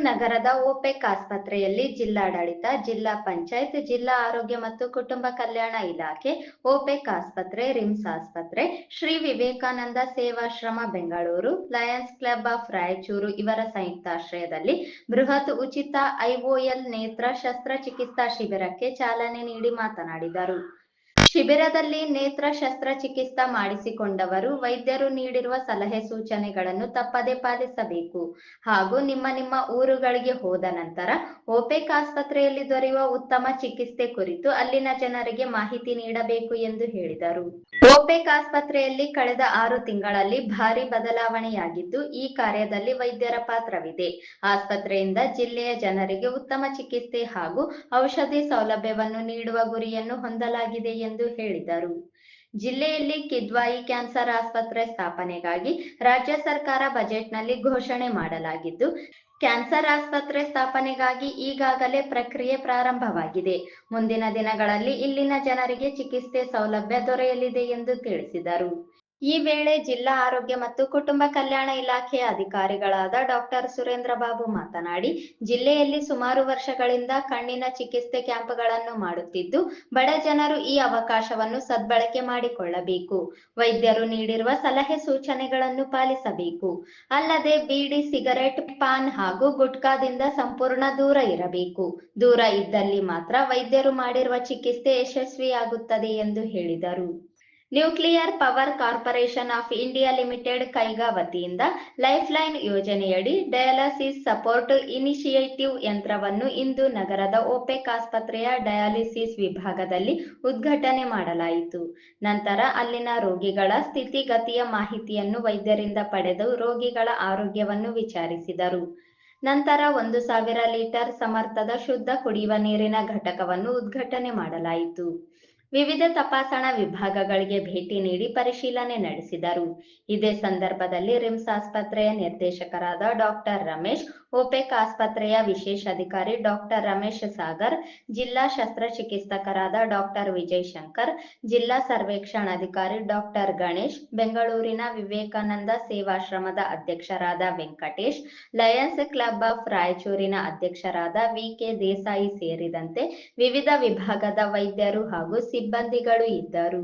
ನಗರದ ಓಪೆಕ್ ಆಸ್ಪತ್ರೆಯಲ್ಲಿ ಜಿಲ್ಲಾಡಳಿತ, ಜಿಲ್ಲಾ ಪಂಚಾಯತ್, ಜಿಲ್ಲಾ ಆರೋಗ್ಯ ಮತ್ತು ಕುಟುಂಬ ಕಲ್ಯಾಣ ಇಲಾಖೆ, ಓಪೆಕ್ ಆಸ್ಪತ್ರೆ, ರಿಮ್ಸ್ ಆಸ್ಪತ್ರೆ, Shri Vivekananda Sevashrama Bengaluru, Lions Club of Raichur ಇವರ ಸಂಯುಕ್ತಾಶ್ರಯದಲ್ಲಿ ಬೃಹತ್ ಉಚಿತ ಐಒಎಲ್ ನೇತ್ರ ಶಸ್ತ್ರಚಿಕಿತ್ಸಾ ಶಿಬಿರಕ್ಕೆ ಚಾಲನೆ ನೀಡಿ ಮಾತನಾಡಿದರು. ಶಿಬಿರದಲ್ಲಿ ನೇತ್ರ ಶಸ್ತ್ರಚಿಕಿತ್ಸಾ ಮಾಡಿಸಿಕೊಂಡವರು ವೈದ್ಯರು ನೀಡಿರುವ ಸಲಹೆ ಸೂಚನೆಗಳನ್ನು ತಪ್ಪದೇ ಪಾಲಿಸಬೇಕು. ಹಾಗೂ ನಿಮ್ಮ ನಿಮ್ಮ ಊರುಗಳಿಗೆ ಹೋದ ನಂತರ ಓಪೆಕ್ ಆಸ್ಪತ್ರೆಯಲ್ಲಿ ದೊರೆಯುವ ಉತ್ತಮ ಚಿಕಿತ್ಸೆ ಕುರಿತು ಅಲ್ಲಿನ ಜನರಿಗೆ ಮಾಹಿತಿ ನೀಡಬೇಕು ಎಂದು ಹೇಳಿದರು. ಓಪೆಕ್ ಆಸ್ಪತ್ರೆಯಲ್ಲಿ ಕಳೆದ ಆರು ತಿಂಗಳಲ್ಲಿ ಭಾರಿ ಬದಲಾವಣೆಯಾಗಿದ್ದು, ಈ ಕಾರ್ಯದಲ್ಲಿ ವೈದ್ಯರ ಪಾತ್ರವಿದೆ. ಆಸ್ಪತ್ರೆಯಿಂದ ಜಿಲ್ಲೆಯ ಜನರಿಗೆ ಉತ್ತಮ ಚಿಕಿತ್ಸೆ ಹಾಗೂ ಔಷಧಿ ಸೌಲಭ್ಯವನ್ನು ನೀಡುವ ಗುರಿಯನ್ನು ಹೊಂದಲಾಗಿದೆ ಎಂದು ಹೇಳಿದರು. ಜಿಲ್ಲೆಯಲ್ಲಿ ಕಿದ್ವಾಯಿ ಕ್ಯಾನ್ಸರ್ ಆಸ್ಪತ್ರೆ ಸ್ಥಾಪನೆಗಾಗಿ ರಾಜ್ಯ ಸರ್ಕಾರ ಬಜೆಟ್ನಲ್ಲಿ ಘೋಷಣೆ ಮಾಡಲಾಗಿದ್ದು, ಕ್ಯಾನ್ಸರ್ ಆಸ್ಪತ್ರೆ ಸ್ಥಾಪನೆಗಾಗಿ ಈಗಾಗಲೇ ಪ್ರಕ್ರಿಯೆ ಪ್ರಾರಂಭವಾಗಿದೆ. ಮುಂದಿನ ದಿನಗಳಲ್ಲಿ ಇಲ್ಲಿನ ಜನರಿಗೆ ಚಿಕಿತ್ಸೆ ಸೌಲಭ್ಯ ದೊರೆಯಲಿದೆ ಎಂದು ತಿಳಿಸಿದರು. ಈ ವೇಳೆ ಜಿಲ್ಲಾ ಆರೋಗ್ಯ ಮತ್ತು ಕುಟುಂಬ ಕಲ್ಯಾಣ ಇಲಾಖೆಯ ಅಧಿಕಾರಿಗಳಾದ ಡಾಕ್ಟರ್ ಸುರೇಂದ್ರ ಬಾಬು ಮಾತನಾಡಿ, ಜಿಲ್ಲೆಯಲ್ಲಿ ಸುಮಾರು ವರ್ಷಗಳಿಂದ ಕಣ್ಣಿನ ಚಿಕಿತ್ಸೆ ಕ್ಯಾಂಪ್ಗಳನ್ನು ಮಾಡುತ್ತಿದ್ದು, ಬಡ ಜನರು ಈ ಅವಕಾಶವನ್ನು ಸದ್ಬಳಕೆ ಮಾಡಿಕೊಳ್ಳಬೇಕು. ವೈದ್ಯರು ನೀಡಿರುವ ಸಲಹೆ ಸೂಚನೆಗಳನ್ನು ಪಾಲಿಸಬೇಕು. ಅಲ್ಲದೆ ಬೀಡಿ ಸಿಗರೆಟ್, ಪಾನ್ ಹಾಗೂ ಗುಟ್ಕಾದಿಂದ ಸಂಪೂರ್ಣ ದೂರ ಇರಬೇಕು. ದೂರ ಇದ್ದಲ್ಲಿ ಮಾತ್ರ ವೈದ್ಯರು ಮಾಡಿರುವ ಚಿಕಿತ್ಸೆ ಯಶಸ್ವಿಯಾಗುತ್ತದೆ ಎಂದು ಹೇಳಿದರು. Nuclear Power Corporation of India Limited Kaiga ವತಿಯಿಂದ ಲೈಫ್ ಲೈನ್ ಯೋಜನೆಯಡಿ ಡಯಾಲಿಸಿಸ್ ಸಪೋರ್ಟ್ ಇನಿಷಿಯೇಟಿವ್ ಯಂತ್ರವನ್ನು ಇಂದು ನಗರದ ಓಪೆಕ್ ಆಸ್ಪತ್ರೆಯ ಡಯಾಲಿಸಿಸ್ ವಿಭಾಗದಲ್ಲಿ ಉದ್ಘಾಟನೆ ಮಾಡಲಾಯಿತು. ನಂತರ ಅಲ್ಲಿನ ರೋಗಿಗಳ ಸ್ಥಿತಿಗತಿಯ ಮಾಹಿತಿಯನ್ನು ವೈದ್ಯರಿಂದ ಪಡೆದು ರೋಗಿಗಳ ಆರೋಗ್ಯವನ್ನು ವಿಚಾರಿಸಿದರು. ನಂತರ ಒಂದು ಸಾವಿರ ಲೀಟರ್ ಸಮರ್ಥದ ಶುದ್ಧ ಕುಡಿಯುವ ನೀರಿನ ಘಟಕವನ್ನು ಉದ್ಘಾಟನೆ ಮಾಡಲಾಯಿತು. ವಿವಿಧ ತಪಾಸಣಾ ವಿಭಾಗಗಳಿಗೆ ಭೇಟಿ ನೀಡಿ ಪರಿಶೀಲನೆ ನಡೆಸಿದರು. ಇದೇ ಸಂದರ್ಭದಲ್ಲಿ ರಿಮ್ಸ್ ಆಸ್ಪತ್ರೆಯ ನಿರ್ದೇಶಕರಾದ ಡಾಕ್ಟರ್ ರಮೇಶ್, ಒಪೆಕ್ ಆಸ್ಪತ್ರೆಯ ವಿಶೇಷಾಧಿಕಾರಿ ಡಾಕ್ಟರ್ ರಮೇಶ್ ಸಾಗರ್, ಜಿಲ್ಲಾ ಶಸ್ತ್ರಚಿಕಿತ್ಸಕರಾದ ಡಾಕ್ಟರ್ ವಿಜಯ್ ಶಂಕರ್, ಜಿಲ್ಲಾ ಸರ್ವೇಕ್ಷಣಾಧಿಕಾರಿ ಡಾಕ್ಟರ್ ಗಣೇಶ್, ಬೆಂಗಳೂರಿನ ವಿವೇಕಾನಂದ ಸೇವಾಶ್ರಮದ ಅಧ್ಯಕ್ಷರಾದ ವೆಂಕಟೇಶ್, ಲಯನ್ಸ್ ಕ್ಲಬ್ ಆಫ್ ರಾಯಚೂರಿನ ಅಧ್ಯಕ್ಷರಾದ ವಿಕೆ ದೇಸಾಯಿ ಸೇರಿದಂತೆ ವಿವಿಧ ವಿಭಾಗದ ವೈದ್ಯರು ಹಾಗೂ ಸಿಬ್ಬಂದಿಗಳು ಇದ್ದರು.